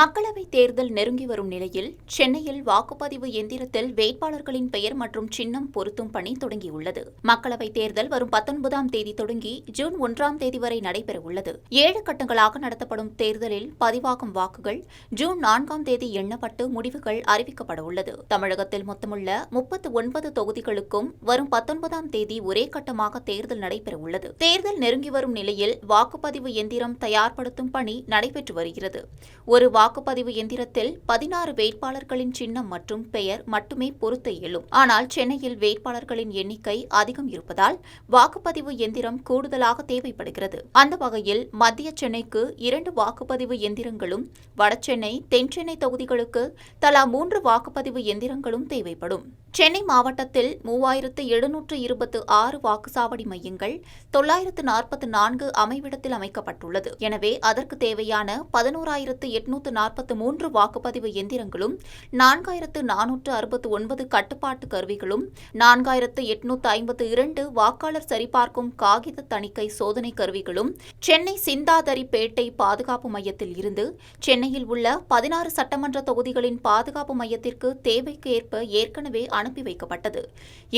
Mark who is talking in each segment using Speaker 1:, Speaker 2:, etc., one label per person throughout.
Speaker 1: மக்களவைத் தேர்தல் நெருங்கி வரும் நிலையில் சென்னையில் வாக்குப்பதிவு எந்திரத்தில் வேட்பாளர்களின் பெயர் மற்றும் சின்னம் பொருத்தும் பணி தொடங்கியுள்ளது. மக்களவைத் தேர்தல் வரும் பத்தொன்பதாம் தேதி தொடங்கி ஜூன் ஒன்றாம் தேதி வரை நடைபெறவுள்ளது. ஏழு கட்டங்களாக நடத்தப்படும் தேர்தலில் பதிவாகும் வாக்குகள் ஜூன் நான்காம் தேதி எண்ணப்பட்டு முடிவுகள் அறிவிக்கப்பட உள்ளது தமிழகத்தில் மொத்தமுள்ள முப்பத்து ஒன்பது தொகுதிகளுக்கும் வரும் பத்தொன்பதாம் தேதி ஒரே கட்டமாக தேர்தல் நடைபெறவுள்ளது. தேர்தல் நெருங்கி வரும் நிலையில் வாக்குப்பதிவு எந்திரம் தயார்படுத்தும் பணி நடைபெற்று வருகிறது. ஒரு வாக்குப்பதிவு எந்திரத்தில் பதினாறு வேட்பாளர்களின் சின்னம் மற்றும் பெயர் மட்டுமே பொருத்த இயலும். ஆனால் சென்னையில் வேட்பாளர்களின் எண்ணிக்கை அதிகம் இருப்பதால் வாக்குப்பதிவு எந்திரம் கூடுதலாக தேவைப்படுகிறது. அந்த வகையில் மத்திய சென்னைக்கு இரண்டு வாக்குப்பதிவு எந்திரங்களும் வடசென்னை தென்சென்னை தொகுதிகளுக்கு தலா மூன்று வாக்குப்பதிவு எந்திரங்களும் தேவைப்படும். சென்னை மாவட்டத்தில் மூவாயிரத்து எழுநூற்று இருபத்து ஆறு வாக்குச்சாவடி மையங்கள் தொள்ளாயிரத்து நாற்பத்து நான்கு அமைவிடத்தில் அமைக்கப்பட்டுள்ளது. எனவே அதற்கு தேவையான பதினோராயிரத்து எட்நூற்று நாற்பத்து மூன்று வாக்குப்பதிவு எந்திரங்களும் நான்காயிரத்து நானூற்று அறுபத்து ஒன்பது கட்டுப்பாட்டு கருவிகளும் நான்காயிரத்து எட்நூற்று ஐம்பத்து இரண்டு வாக்காளர் சரிபார்க்கும் காகித தணிக்கை சோதனை கருவிகளும் சென்னை சிந்தாதரிப்பேட்டை பாதுகாப்பு மையத்தில் இருந்து சென்னையில் உள்ள பதினாறு சட்டமன்ற தொகுதிகளின் பாதுகாப்பு மையத்திற்கு தேவைக்கு ஏற்ப ஏற்கனவே அனுப்பி வைக்கப்பட்டது.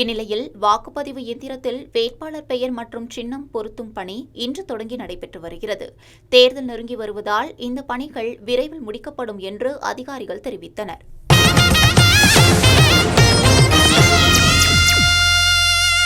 Speaker 1: இந்நிலையில் வாக்குப்பதிவு எந்திரத்தில் வேட்பாளர் பெயர் மற்றும் சின்னம் பொருத்தும் பணி இன்று தொடங்கி நடைபெற்று வருகிறது. தேர்தல் நெருங்கி வருவதால் இந்த பணிகள் விரைவில் முடிக்கப்படும் என்று அதிகாரிகள் தெரிவித்தனர்.